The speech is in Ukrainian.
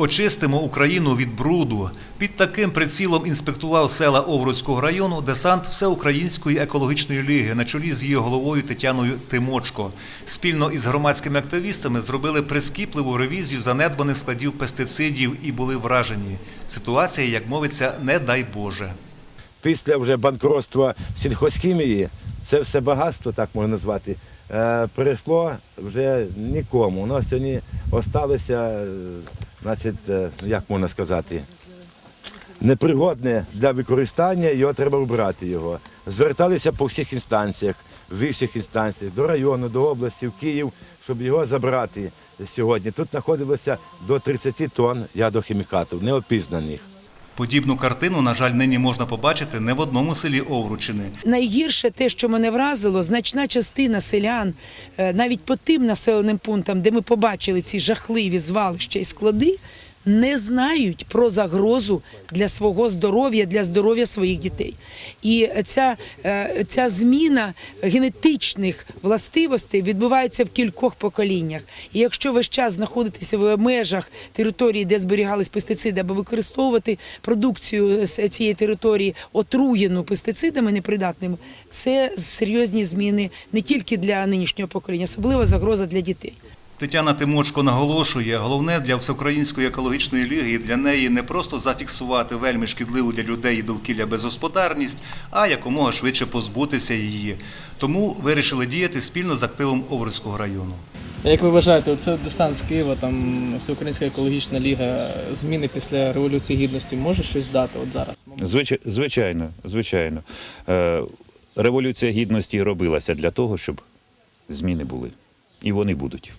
Очистимо Україну від бруду. Під таким прицілом інспектував села Овруцького району десант Всеукраїнської екологічної ліги на чолі з її головою Тетяною Тимочко. Спільно із громадськими активістами зробили прискіпливу ревізію занедбаних складів пестицидів і були вражені. Ситуація, як мовиться, не дай Боже. після вже банкротства сільхозхімії, це все багатство, так можна назвати, е, перейшло вже нікому. У нас сьогодні залишилося, е, значить, е, як можна сказати, непригодне для використання, його треба вбрати його. Зверталися по всіх інстанціях, вищих інстанціях, до району, до області, в Київ, щоб його забрати сьогодні. Тут знаходилося до 30 тонн ядохімікатів, неопізнаних. Подібну картину, на жаль, нині можна побачити не в одному селі Овручини. Найгірше те, що мене вразило, значна частина селян, е, навіть по тим населеним пунктам, де ми побачили ці жахливі звалища і склади, не знають про загрозу для свого здоров'я, для здоров'я своїх дітей. І ця, е, ця зміна генетичних властивостей відбувається в кількох поколіннях. І якщо весь час знаходитися в межах території, де зберігались пестициди, або використовувати продукцію з цієї території отруєну пестицидами непридатними, це серйозні зміни не тільки для нинішнього покоління, особлива загроза для дітей. Тетяна Тимочко наголошує, головне для Всеукраїнської екологічної ліги і для неї не просто зафіксувати вельми шкідливу для людей і довкілля безгосподарність, а якомога швидше позбутися її. Тому вирішили діяти спільно з активом Овруцького району. Як ви вважаєте, оце десант з Києва, там Всеукраїнська екологічна ліга, зміни після Революції Гідності може щось дати от зараз? Звичай- Звичайно, звичайно. Е, Революція гідності робилася для того, щоб зміни були. І вони будуть.